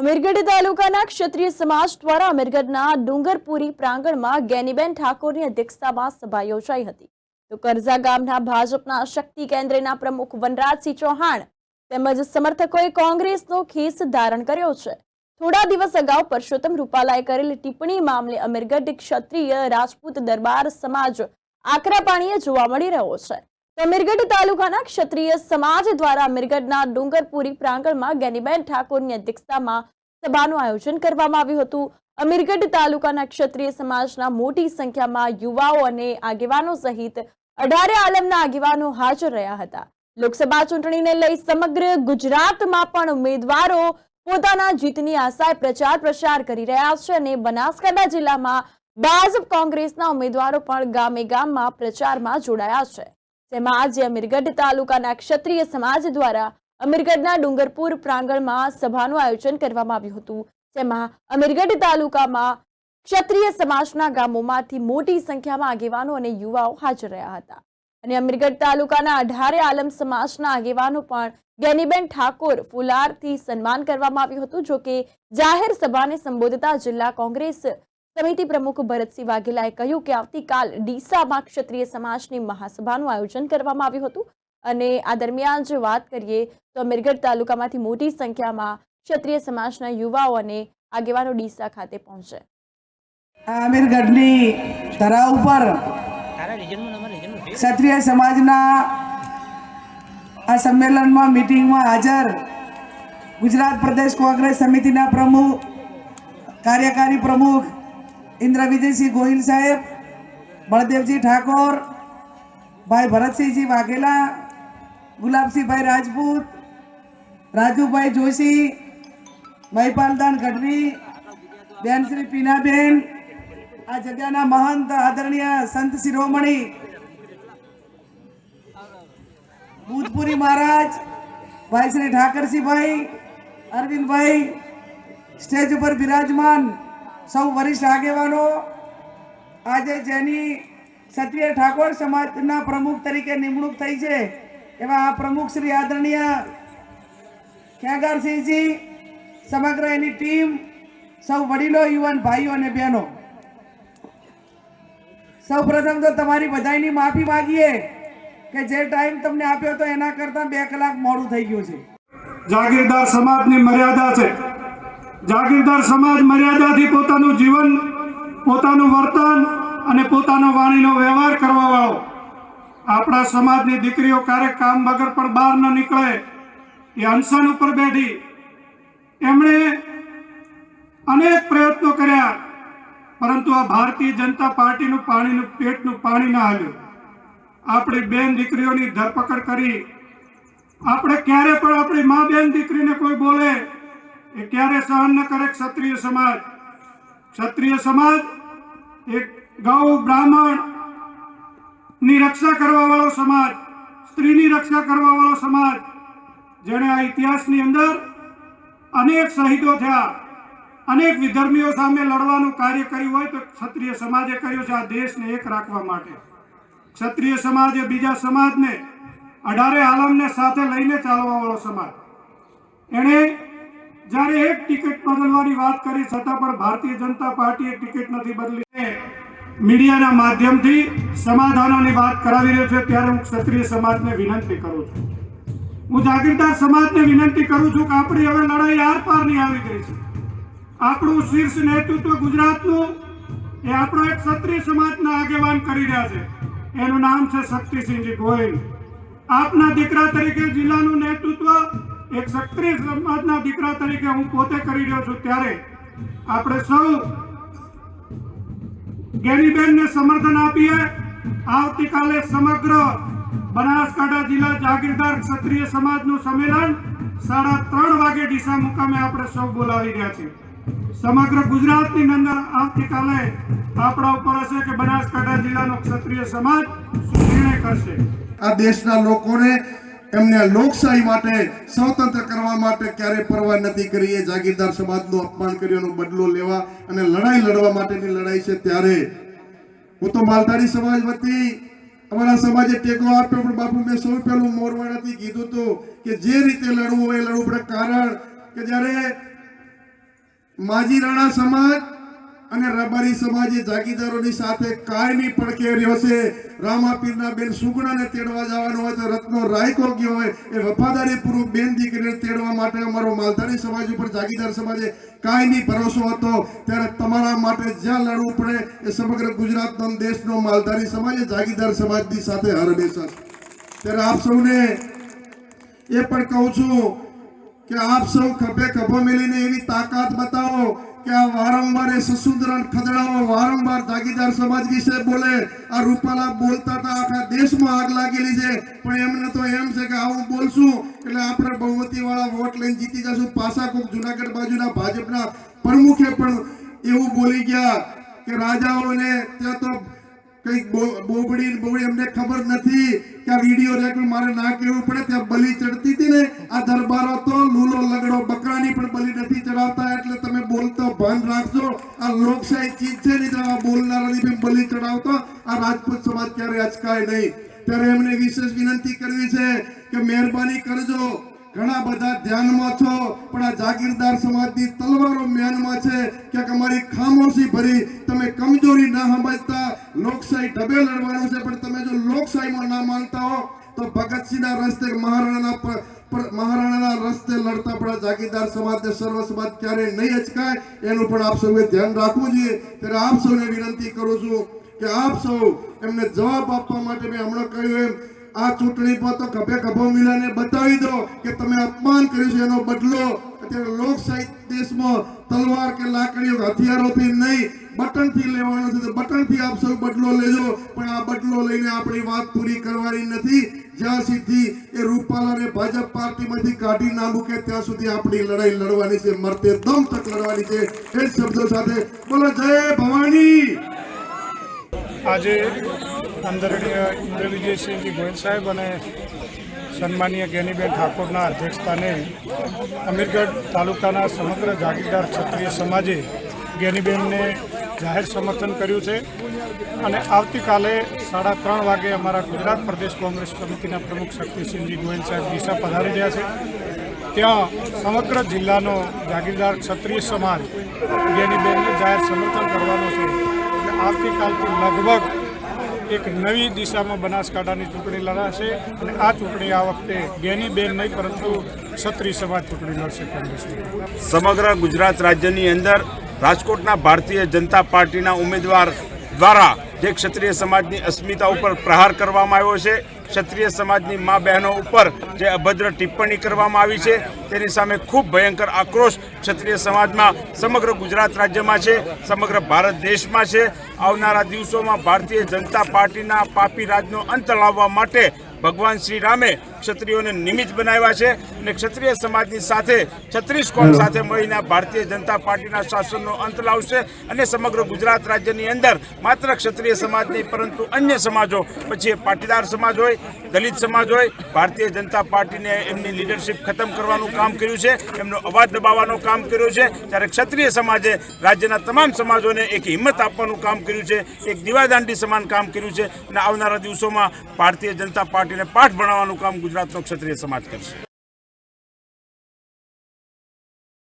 અમીરગઢ તાલુકાના ક્ષત્રિય સમાજ દ્વારા અમીરગઢના ડુંગરપુરી પ્રાંગણમાં ગેનીબેન ઠાકોરની અધ્યક્ષતામાં સભા યોજાઈ હતી. તો કરજા ગામના ભાજપના શક્તિ કેન્દ્રના પ્રમુખ વનરાજસિંહ ચૌહાણ તેમજ સમર્થકોએ કોંગ્રેસનો ખેસ ધારણ કર્યો છે. થોડા દિવસ અગાઉ પરસોત્તમ રૂપાલાએ કરેલી ટિપ્પણી મામલે અમીરગઢ ક્ષત્રિય રાજપૂત દરબાર સમાજ આકરા પાણીએ જોવા મળી રહ્યો છે. તો અમીરગઢ તાલુકાના ક્ષત્રિય સમાજ દ્વારા મિરગઢના ડુંગરપુરી પ્રાંગણમાં ગેનીબેન ઠાકોરની અધ્યક્ષતામાં સભાનું આયોજન કરવામાં આવ્યું હતું. અમીરગઢ તાલુકાના ક્ષત્રિય સમાજના મોટી સંખ્યામાં યુવાઓ અને આગેવાનો સહિત અઢારે આલમના આગેવાનો હાજર રહ્યા હતા. લોકસભા ચૂંટણીને લઈ સમગ્ર ગુજરાતમાં પણ ઉમેદવારો પોતાના જીતની આશાએ પ્રચાર પ્રસાર કરી રહ્યા છે અને બનાસકાંઠા જિલ્લામાં ભાજપ કોંગ્રેસના ઉમેદવારો પણ ગામે ગામમાં પ્રચારમાં જોડાયા છે. જેમાં આજે અમીરગઢ તાલુકાના ક્ષત્રિય સમાજ દ્વારા અમીરગઢના ડુંગરપુર પ્રાંગણમાં સભાનું આયોજન કરવામાં આવ્યું હતું, જેમાં અમીરગઢ તાલુકામાં ક્ષત્રિય સમાજના ગામોમાંથી મોટી સંખ્યામાં આગેવાનો અને યુવાઓ હાજર રહ્યા હતા. અને અમીરગઢ તાલુકાના અઢારે આલમ સમાજના આગેવાનો પણ ગેનીબેન ઠાકોર ફુલારથી સન્માન કરવામાં આવ્યું હતું જો કે જાહેર સભાને સંબોધતા જિલ્લા કોંગ્રેસ સમિતિ પ્રમુખ ભરતસિંહ વાઘેલાએ કહ્યું કે આવતીકાલ ડીસામાં ક્ષત્રિય સમાજની મહાસભાનું આયોજન કરવામાં આવ્યું હતું. અને આ દરમિયાન જો વાત કરીએ તો અમીરગઢ તાલુકામાંથી મોટી સંખ્યામાં ક્ષત્રિય સમાજના યુવાઓ અને આગેવાનો ડીસા ખાતે પહોંચે. આ અમીરગઢની ધરા ઉપર ક્ષત્રિય સમાજના આ સંમેલનમાં મિટિંગમાં હાજર ગુજરાત પ્રદેશ કોંગ્રેસ સમિતિના પ્રમુખ કાર્યકારી પ્રમુખ ઇન્દ્ર વિજયસિંહ ગોહિલ સાહેબ બળદેવજી ઠાકોર ભાઈ ભરતસિંહજી વાઘેલા ગુલાબસિંહભાઈ રાજપૂત રાજુભાઈ જોશી મહિપાલદાન ગઢવી બેન શ્રી પીનાબેન આ જગ્યાના મહંત આદરણીય સંત શિરોમણી ભૂતપુરી મહારાજ ભાઈ શ્રી ઠાકરસિંહભાઈ અરવિંદભાઈ સ્ટેજ ઉપર બિરાજમાન સૌ વરિષ્ઠ આગેવાનો, આજે જેની ક્ષત્રિય ઠાકોર સમાજના પ્રમુખ તરીકે નિમણૂક થઈ છે, એવા આ પ્રમુખ શ્રી આદરણીય ખેગારસિંહજી, સમગ્ર એની ટીમ, સૌ વડીલો, યુવાન ભાઈઓ અને બહેનો. સૌ પ્રથમ તો તમારી બધાની માફી માંગીએ કે જે ટાઈમ તમને આપ્યો તો એના કરતાં બે કલાક મોડું થઈ ગયું છે. જાગીરદાર સમાજની મર્યાદા છે. જાગીરદાર સમાજ મર્યાદાથી પોતાનું જીવન, પોતાનું વર્તન અને પોતાનો વાણીનો વ્યવહાર કરવા વાળો આપણા સમાજની દીકરીઓ ક્યારેક કામ વગર પણ બહાર ન નીકળે, એ અનશન ઉપર બેઠી. એમણે અનેક પ્રયત્નો કર્યા, પરંતુ આ ભારતીય જનતા પાર્ટીનું પાણીનું પેટનું પાણી ના હાલ્યું. આપણી બેન દીકરીઓની ધરપકડ કરી. આપણે ક્યારે પણ આપણી મા બેન દીકરીને કોઈ બોલે એ ક્યારે સહન ન કરે ક્ષત્રિય સમાજ? ક્ષત્રિય સમાજ એક ગૌ બ્રાહ્મણની રક્ષા કરવા વાળો સમાજ, સ્ત્રીની રક્ષા કરવા વાળો સમાજ, જેણે આ ઇતિહાસની અંદર અનેક શહીદો થયા, અનેક વિધર્મીઓ સામે લડવાનું કાર્ય કર્યું હોય તો ક્ષત્રિય સમાજે કર્યું છે આ દેશને એક રાખવા માટે. ક્ષત્રિય સમાજ એ બીજા સમાજને અઢારે આલમને સાથે લઈને ચાલવા વાળો સમાજ. એણે જ્યારે એક ટિકિટ બદલવાની વાત કરી, છતાં પણ ભારતીય જનતા પાર્ટીએ ટિકિટ નથી બદલી. મીડિયાના માધ્યમથી સમાધાનોની વાત કરાવી રહ્યો છે. ત્યારે હું ક્ષત્રિય સમાજને વિનંતી કરું છું. હું જાગીરદાર સમાજને વિનંતી કરું છું કે આપણી હવે લડાઈ આર પારની આવી ગઈ છે. આપણું શીર્ષ નેતૃત્વ ગુજરાતનું એ આપણો એક ક્ષત્રિય સમાજના આગેવાન કરી રહ્યા છે. એનું નામ છે શક્તિસિંહજી ગોયલ. આપના દીકરા તરીકે જિલ્લાનું નેતૃત્વ એક ક્ષત્રિય સમાજના દીકરા તરીકે હું પોતે કરી રહ્યો છું ત્યારે આપણે સૌ ગેનીબેનને સમર્થન આપીએ. આવતીકાલે સમગ્ર બનાસકાંઠા જિલ્લા જાગીરદાર ક્ષત્રિય સમાજનું સંમેલન સાડા ત્રણ વાગે ડીસા મુકામે આપણે સૌ બોલાવી રહ્યા છીએ. સમગ્ર ગુજરાતની અંદર આવતીકાલે આપણા ઉપર હશે કે બનાસકાંઠા જિલ્લાનો ક્ષત્રિય સમાજ નિર્ણય કરશે. આ દેશના લોકોને એમને લોકશાહી માટે, સ્વતંત્ર કરવા માટે ક્યારેય પરવા નથી કરી. એ જાગીરદાર સમાજનું અપમાન કર્યું બદલો લેવા અને લડાઈ લડવા માટેની લડાઈ છે ત્યારે. હું તો માલધારી સમાજ વતી, અમારા સમાજે ટેકો આપ્યો, પણ બાપુ મેં સૌ પહેલું મોરવાડાથી કીધું હતું કે જે રીતે લડવું હોય લડવું પડે. કારણ કે જ્યારે માજી રાણા સમાજ અને રબારી સમાજે જાગીદારોની સાથે કાયમી પડકે રહ્યો છે રામાપીરના બેન સુગણાને તેડવા જવાનો હોય તો રત્નો રાયકો ગયો હોય એ વફાદારીપૂર્વક બેન દીકરીને તેડવા માટે અમારો માલધારી સમાજ ઉપર જાગીદાર સમાજે કાયમી ભરોસો હતો. ત્યારે તમારા માટે જ્યાં લડવું પડે એ સમગ્ર ગુજરાતનો દેશનો માલધારી સમાજ જાગીદાર સમાજની સાથે હંમેશા ત્યારે આપ સૌને એ પણ કહું છું કે આપ સૌ ખભે ખભો મેલીને એવી તાકાત બતાવો કે આ વારંવાર એ સસુંદરન ખદડાઓ વારંવાર જાગીદાર સમાજ વિશે બોલે, આ રૂપાલા બોલતા હતા, આખા દેશમાં આગ લાગેલી છે. પણ એમને તો એમ છે કે આવું બોલશું, એટલે આપણે બહુમતી વાળા વોટ લઈને જીતી જશું. પાસા કોક જુનાગઢ બાજુના ભાજપના પ્રમુખે પણ એવું બોલી ગયા કે રાજાઓને ત્યાં તો કંઈક બોબડી બોબડી, અમને ખબર નથી કે આ વીડિયો રેકોર્ડ મારે ના કહેવું પડે, ત્યાં બલી ચડતી હતી ને. આ દરબારો તો લૂલો લગડો બકરાની પણ બલી નથી ચડાવતા, એટલે ભાન રાખજો. આ લોકશાહી ચીજ છે બોલનારાની બેન બલિ ચડાવતો. આ રાજપૂત સમાજ ક્યારે અચકાય નહીં. ત્યારે એમને વિશેષ વિનંતી કરવી છે કે મહેરબાની કરજો. ઘણા બધા ધ્યાનમાં છો, પણ આ જાગીરદાર સમાજની તલવારો મ્યાનમાં છે. કે અમારી ખામોશી ભરી તમે કમજોરી ના સમજતા લોકશાહી ઢબે લડવાનું છે, પણ તમે જો લોકશાહીમાં ના માનતા હો, તો ભગતસિંહના રસ્તે મહારાણાના મહારાણાના રસ્તે લડતા પણ જાગીરદાર સમાજ ને સર્વ સમાજ ક્યારેય નહીં અચકાય, એનું પણ આપ સૌએ ધ્યાન રાખવું જોઈએ. ત્યારે આપ સૌને વિનંતી કરું છું કે આપ સૌ એમને જવાબ આપવા માટે મેં હમણાં કહ્યું એમ, આ ચૂંટણી પર તો ખભે ખભો મિલાને બતાવી દો કે તમે અપમાન કર્યું છે, એનો બદલો અત્યારે લોકશાહી દેશમાં તલવાર કે લાકડીઓ હથિયારોથી નહીં, બટનથી લેવાનો છે બટનથી આપ સૌ બદલો લેજો, પણ આ બદલો લઈને આપણી વાત પૂરી કરવાની નથી. જ્યાં સુધી એ રૂપાલાને ભાજપ પાર્ટીમાંથી કાઢી ના મૂકે, ત્યાં સુધી આપણી લડાઈ લડવાની છે, મરતે દમ તક લડવાની છે. એ શબ્દો સાથે બોલો, જય ભવાની! આજે આદરણીય ઇન્દ્ર વિજયસિંહજી ગોયલ સાહેબ અને સન્માનીય જ્ઞાનીબેન ઠાકોરના અધ્યક્ષસ્થાને અમીરગઢ તાલુકાના સમગ્ર જાગીરદાર ક્ષત્રિય સમાજે જ્ઞાનીબેનને જાહેર સમર્થન કર્યું છે. અને આવતીકાલે સાડા ત્રણ વાગે અમારા ગુજરાત પ્રદેશ કોંગ્રેસ કમિટીના પ્રમુખ શક્તિસિંહજી ગોયલ સાહેબ દિશા પધારી રહ્યા છે. ત્યાં સમગ્ર જિલ્લાનો જાગીરદાર ક્ષત્રિય સમાજ જ્ઞાનીબેનને જાહેર સમર્થન કરવાનો છે. આવતીકાલથી લગભગ એક નવી દિશામાં બનાસકાંઠાની ચૂંટણી લડાશે અને આ ચૂંટણી આ વખતે જ્ઞાનીબેન નહીં, પરંતુ ક્ષત્રિય સમાજ ચૂંટણી લડશે કોંગ્રેસ સમગ્ર ગુજરાત રાજ્યની અંદર રાજકોટના ભારતીય જનતા પાર્ટીના ઉમેદવાર દ્વારા જે ક્ષત્રિય સમાજની અસ્મિતા ઉપર પ્રહાર કરવામાં આવ્યો છે ક્ષત્રિય સમાજની મા બહેનો ઉપર જે અભદ્ર ટિપ્પણી કરવામાં આવી છે, તેની સામે ખૂબ ભયંકર આક્રોશ ક્ષત્રિય સમાજમાં સમગ્ર ગુજરાત રાજ્યમાં છે, સમગ્ર ભારત દેશમાં છે. આવનારા દિવસોમાં ભારતીય જનતા પાર્ટીના પાપી રાજનો અંત લાવવા માટે ભગવાન શ્રી રામે ક્ષત્રિયોને નિમિત્ત બનાવ્યા છે અને ક્ષત્રિય સમાજની સાથે છત્રીસ કોમ સાથે મળીને ભારતીય જનતા પાર્ટીના શાસનનો અંત લાવશે અને સમગ્ર ગુજરાત રાજ્યની અંદર માત્ર ક્ષત્રિય સમાજ નહીં પરંતુ અન્ય સમાજો પછી એ પાટીદાર સમાજ હોય દલિત સમાજ હોય ભારતીય જનતા પાર્ટીને એમની લીડરશિપ ખતમ કરવાનું કામ કર્યું છે એમનો અવાજ દબાવવાનું કામ કર્યું છે. ત્યારે ક્ષત્રિય સમાજે રાજ્યના તમામ સમાજોને એક હિંમત આપવાનું કામ કર્યું છે એક દીવાદાંડી સમાન કામ કર્યું છે અને આવનારા દિવસોમાં ભારતીય જનતા પાર્ટીને પાઠ ભણાવવાનું કામ ગુજરાતનો ક્ષત્રિય સમાજ કરશે.